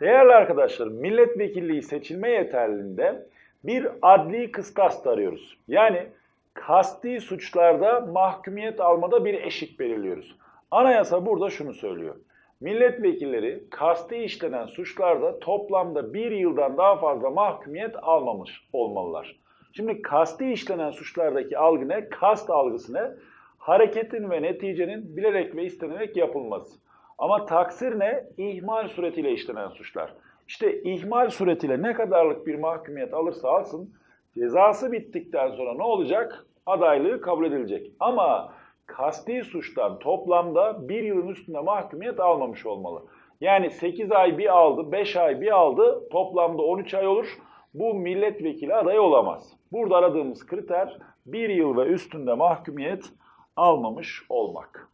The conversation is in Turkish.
Değerli arkadaşlar, milletvekilliği seçilme yeterliliğinde bir adli kıstas arıyoruz. Yani kasti suçlarda mahkumiyet almada bir eşik belirliyoruz. Anayasa burada şunu söylüyor. Milletvekilleri kasti işlenen suçlarda toplamda bir yıldan daha fazla mahkumiyet almamış olmalılar. Şimdi kasti işlenen suçlardaki algı ne? Kast algısı ne? Hareketin ve neticenin bilerek ve istenerek yapılması. Ama taksir ne? İhmal suretiyle işlenen suçlar. İşte ihmal suretiyle ne kadarlık bir mahkumiyet alırsa alsın, cezası bittikten sonra ne olacak? Adaylığı kabul edilecek. Ama kasti suçtan toplamda bir yılın üstünde mahkumiyet almamış olmalı. Yani 8 ay bir aldı, 5 ay bir aldı, toplamda 13 ay olur. Bu milletvekili adayı olamaz. Burada aradığımız kriter bir yıl ve üstünde mahkumiyet almamış olmak.